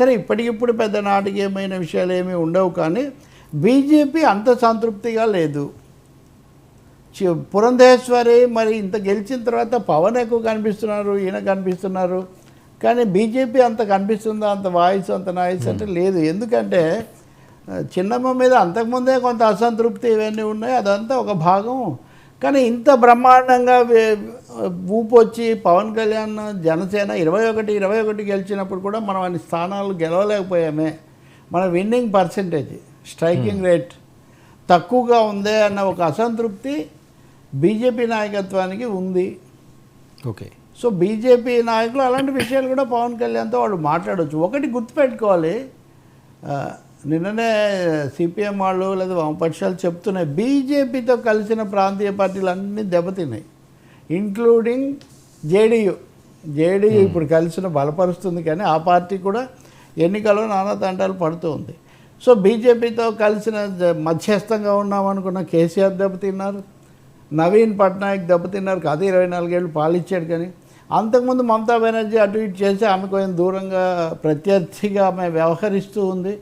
సరే ఇప్పటికిప్పుడు పెద్ద నాటకీయమైన విషయాలు ఏమీ ఉండవు కానీ బీజేపీ అంత సంతృప్తిగా లేదు. పురంధేశ్వరి మరి ఇంత గెలిచిన తర్వాత పవన్ ఎక్కువ కనిపిస్తున్నారు ఈయన కనిపిస్తున్నారు. కానీ బీజేపీ అంత కనిపిస్తుందా అంత వాయిస్ అంత నాయిస్ అంటే లేదు. ఎందుకంటే చిన్నమ్మ మీద అంతకుముందే కొంత అసంతృప్తి ఇవన్నీ ఉన్నాయి అదంతా ఒక భాగం. కానీ ఇంత బ్రహ్మాండంగా ఊపు వచ్చి పవన్ కళ్యాణ్ జనసేన ఇరవై ఒకటి ఇరవై ఒకటి గెలిచినప్పుడు కూడా మనం అన్ని స్థానాలు గెలవలేకపోయామే. మన విన్నింగ్ పర్సంటేజ్ స్ట్రైకింగ్ రేట్ తక్కువగా ఉందే అన్న ఒక అసంతృప్తి బీజేపీ నాయకత్వానికి ఉంది. ఓకే. సో బీజేపీ నాయకులు అలాంటి విషయాలు కూడా పవన్ కళ్యాణ్తో వాళ్ళు మాట్లాడవచ్చు ఒకటి గుర్తుపెట్టుకోవాలి. నిన్ననే సిపిఎం వాళ్ళు లేదా వామపక్షాలు చెప్తున్నాయి. బీజేపీతో కలిసిన ప్రాంతీయ పార్టీలు అన్నీ దెబ్బతిన్నాయి. Including JDU. జేడీయూ ఇప్పుడు కలిసిన బలపరుస్తుంది కానీ ఆ పార్టీ కూడా ఎన్నికల్లో నానా తంటాలు పడుతూ ఉంది. సో బీజేపీతో కలిసిన మధ్యస్థంగా ఉన్నామనుకున్న కేసీఆర్ దెబ్బతిన్నారు. నవీన్ పట్నాయక్ దెబ్బతిన్నారు. కాదు ఇరవై నాలుగేళ్ళు పాలిచ్చాడు కానీ అంతకుముందు మమతా బెనర్జీ అటు ఇటు చేసి ఆమె కొంచెం దూరంగా ప్రత్యర్థిగా ఆమె వ్యవహరిస్తూ ఉంది.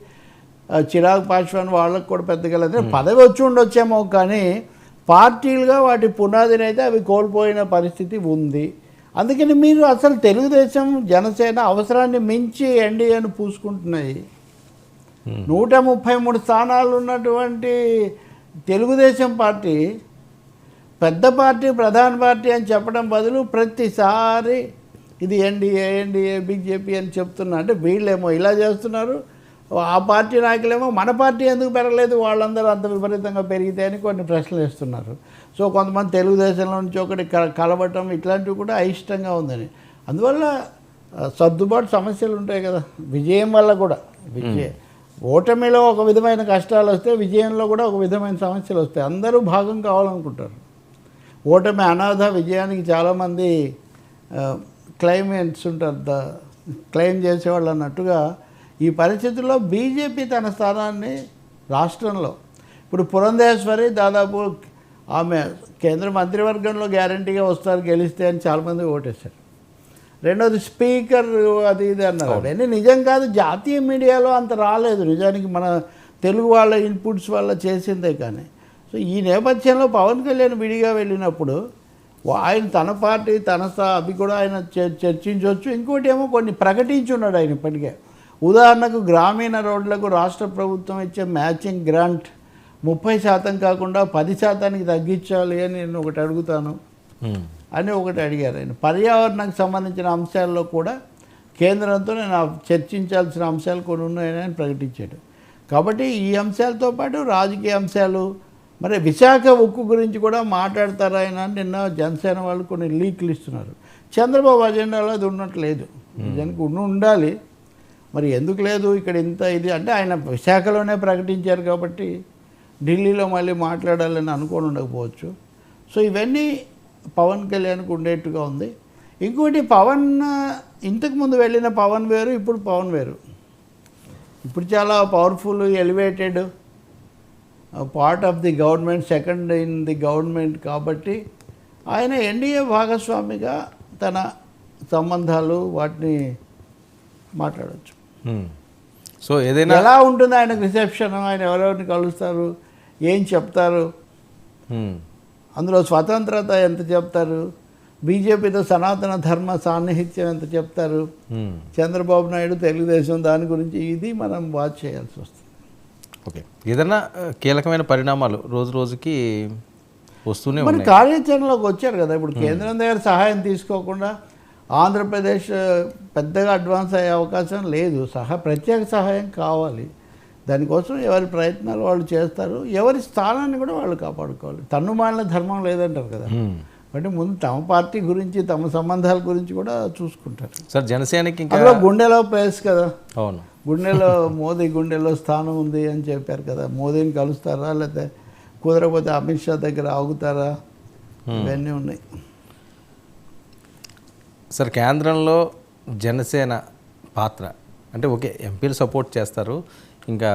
చిరాగ్ పాశ్వాన్ వాళ్ళకు కూడా పెద్దగా లేదు. పదవి వచ్చి ఉండొచ్చేమో కానీ పార్టీలుగా వాటి పునాదిని అయితే అవి కోల్పోయిన పరిస్థితి ఉంది. అందుకని మీరు అసలు తెలుగుదేశం జనసేన అవసరాన్ని మించి ఎన్డీఏను పూసుకుంటున్నాయి. నూట ముప్పై మూడు స్థానాలు ఉన్నటువంటి తెలుగుదేశం పార్టీ పెద్ద పార్టీ ప్రధాన పార్టీ అని చెప్పడం బదులు ప్రతిసారి ఇది ఎన్డీఏ ఎన్డీఏ బీజేపీ అని చెప్తున్నా. అంటే వీళ్ళేమో ఇలా చేస్తున్నారు ఆ పార్టీ నాయకులేమో మన పార్టీ ఎందుకు పెరగలేదు? వాళ్ళందరూ అంత విపరీతంగా పెరిగితే అని కొన్ని ప్రశ్నలు వేస్తున్నారు. సో కొంతమంది తెలుగుదేశంలో నుంచి ఒకటి కలవటం ఇట్లాంటివి కూడా అయిష్టంగా ఉందని. అందువల్ల సర్దుబాటు సమస్యలు ఉంటాయి కదా. విజయం వల్ల కూడా విజయం ఓటమిలో ఒక విధమైన కష్టాలు వస్తే విజయంలో కూడా ఒక విధమైన సమస్యలు వస్తాయి. అందరూ భాగం కావాలనుకుంటారు. ఓటమి అనాథ విజయానికి చాలామంది క్లైమెంట్స్ ఉంటారు. క్లెయిమ్ చేసేవాళ్ళు అన్నట్టుగా ఈ పరిస్థితుల్లో బీజేపీ తన స్థానాన్ని రాష్ట్రంలో. ఇప్పుడు పురంధేశ్వరి దాదాపు ఆమె కేంద్ర మంత్రివర్గంలో గ్యారంటీగా వస్తారు గెలిస్తే అని చాలామంది ఓటేశారు. రెండోది స్పీకర్ అది ఇది అన్నారు. అవన్నీ నిజం కాదు జాతీయ మీడియాలో అంత రాలేదు. నిజానికి మన తెలుగు వాళ్ళ ఇన్పుట్స్ వల్ల చేసిందే కానీ. సో ఈ నేపథ్యంలో పవన్ కళ్యాణ్ విడిగా వెళ్ళినప్పుడు ఆయన తన పార్టీ తన స్థా అవి కూడా ఆయన చర్- చర్చించవచ్చు. ఇంకోటి ఏమో కొన్ని ప్రకటించున్నాడు ఆయన ఇప్పటికే. ఉదాహరణకు గ్రామీణ రోడ్లకు రాష్ట్ర ప్రభుత్వం ఇచ్చే మ్యాచింగ్ గ్రాంట్ ముప్పై శాతం కాకుండా పది శాతానికి తగ్గించాలి అని నేను ఒకటి అడుగుతాను. అని ఒకటి అడిగారు. ఆయన పర్యావరణానికి సంబంధించిన అంశాల్లో కూడా కేంద్రంతో నేను చర్చించాల్సిన అంశాలు కొన్ని ఉన్నాయని ఆయన ప్రకటించాడు. కాబట్టి ఈ అంశాలతో పాటు రాజకీయ అంశాలు మరి విశాఖ ఉక్కు గురించి కూడా మాట్లాడతారా ఆయన అని నిన్న జనసేన వాళ్ళు కొన్ని లీక్లు ఇస్తున్నారు. చంద్రబాబు అజెండాలో అది ఉన్నట్లేదు. నిజానికి ఉండి ఉండాలి. మరి ఎందుకు లేదు ఇక్కడ ఇంత ఇది? అంటే ఆయన విశాఖలోనే ప్రకటించారు కాబట్టి ఢిల్లీలో మళ్ళీ మాట్లాడాలని అనుకోని ఉండకపోవచ్చు. సో ఇవన్నీ పవన్ కళ్యాణ్కి ఉండేట్టుగా ఉంది. ఇంకోటి పవన్ ఇంతకుముందు వెళ్ళిన పవన్ వేరు ఇప్పుడు పవన్ వేరు. ఇప్పుడు చాలా powerful elevated part of the government second in the government కాబట్టి ఆయన ఎన్డీఏ భాగస్వామిగా తన సంబంధాలు వాటిని మాట్లాడవచ్చు సో ఏదైనా ఎలా ఉంటుంది ఆయనకు రిసెప్షన్ ఆయన ఎవరెవరిని కలుస్తారు? ఏం చెప్తారు? మ్మ్. అందులో స్వతంత్రత ఎంత చెప్తారు? బీజేపీతో సనాతన ధర్మ సాన్నిహిత్యం ఎంత చెప్తారు? మ్మ్. చంద్రబాబు నాయుడు తెలుగుదేశం దాని గురించి ఇది మనం వాచ్ చేయాల్సి వస్తుంది. ఓకే ఏదైనా కీలకమైన పరిణామాలు రోజు రోజుకి వస్తూనే మరి కార్యాచరణలోకి వచ్చారు కదా. ఇప్పుడు కేంద్రం దగ్గర సహాయం తీసుకోకుండా ఆంధ్రప్రదేశ్ పెద్దగా అడ్వాన్స్ అయ్యే అవకాశం లేదు. సహా ప్రత్యేక సహాయం కావాలి. దానికోసం ఎవరి ప్రయత్నాలు వాళ్ళు చేస్తారు. ఎవరి స్థానాన్ని కూడా వాళ్ళు కాపాడుకోవాలి. తన్ను మాలిన ధర్మం లేదంటారు కదా. అంటే ముందు తమ పార్టీ గురించి తమ సంబంధాల గురించి కూడా చూసుకుంటారు. సార్ జనసేనకి ఇంకా గుండెలో ప్లేస్ కదా. అవును. గుండెలో మోదీ గుండెలో స్థానం ఉంది అని చెప్పారు కదా. మోదీని కలుస్తారా? లేకపోతే కుదరకపోతే అమిత్ షా దగ్గర ఆగుతారా? ఇవన్నీ ఉన్నాయి. సార్ కేంద్రంలో జనసేన పాత్ర అంటే ఓకే ఎంపీలు సపోర్ట్ చేస్తారు ఇంకా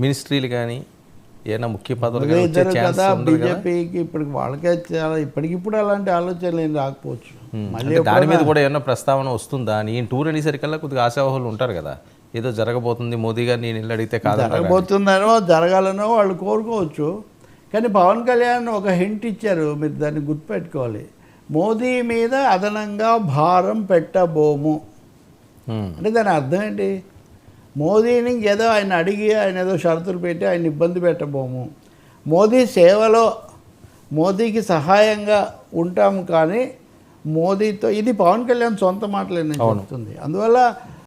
మినిస్ట్రీలు కానీ ఏమైనా ముఖ్య పదవులు కదా కదా? బీజేపీకి ఇప్పటికి వాళ్ళకే చాలా ఇప్పటికిప్పుడు అలాంటి ఆలోచనలు ఏం రాకపోవచ్చు. మళ్ళీ దాని మీద కూడా ఏమన్నా ప్రస్తావన వస్తుందా? నేను టూర్ అనేసరికల్లా కొద్దిగా ఆశావాహులు ఉంటారు కదా. ఏదో జరగబోతుంది మోదీ గారు నేను ఇల్లు అడిగితే కాదంటారు జరగబోతుందనో జరగాలనో వాళ్ళు కోరుకోవచ్చు. కానీ పవన్ కళ్యాణ్ ఒక హింట్ ఇచ్చారు మీరు దాన్ని గుర్తుపెట్టుకోవాలి. మోదీ మీద అదనంగా భారం పెట్టబోము. అంటే దాని అర్థం ఏంటి? మోదీని ఏదో ఆయన అడిగి ఆయన ఏదో షరతులు పెట్టి ఆయన ఇబ్బంది పెట్టబోము. మోదీ సేవలో మోదీకి సహాయంగా ఉంటాము కానీ మోదీతో ఇది పవన్ కళ్యాణ్ సొంత మాటలే నేను చెప్తుంది. అందువల్ల